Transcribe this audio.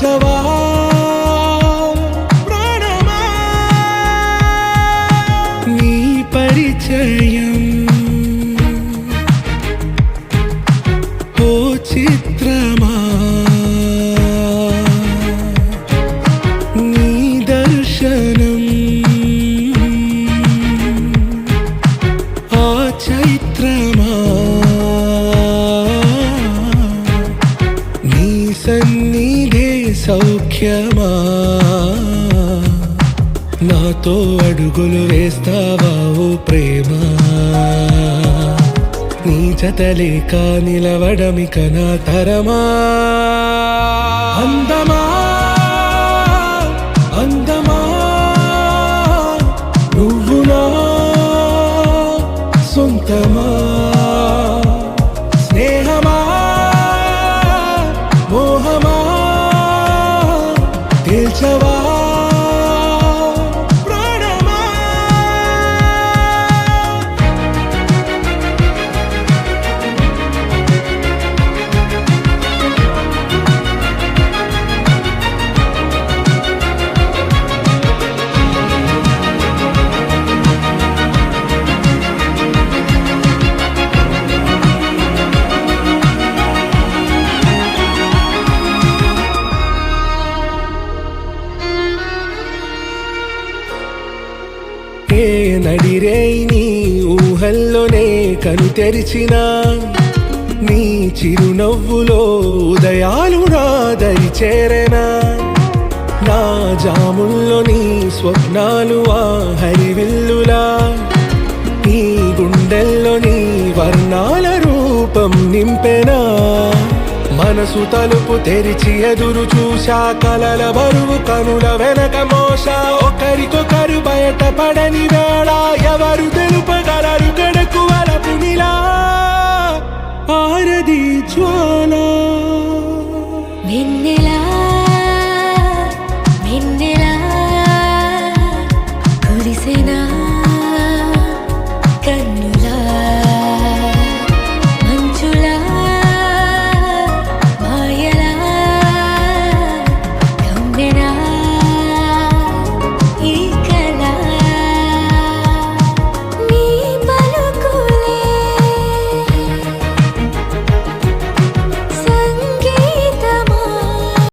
తేల్చవా ప్రాణమా? నీ పరిచయం. ఓ చిత్రమా? నీ దర్శనం. ఆ చైత్రమా? నీ సన్నిధే సౌఖ్యమా? నాతో అడుగులు వేస్తావా ఓ ప్రేమ? నీ జతలేక నిలవడమిక నా తరమా? అందమా అందమా? నువ్వు oh ఏ నడిరే నీ ఊహల్లోనే కను తెరిచిన నీ చిరునవ్వులో ఉదయాలు నా దరి చేరెనా. నా జాముల్లో నీ స్వప్నాలు ఆ హరివిల్లులా. నీ గుండెల్లో నీ వర్ణాల రూపం నింపెనా. మనసు తలుపు తెరిచి ఎదురు చూశా కలల బరువు కనుల వెనక మోస. ఒకరికొకరు బయట 错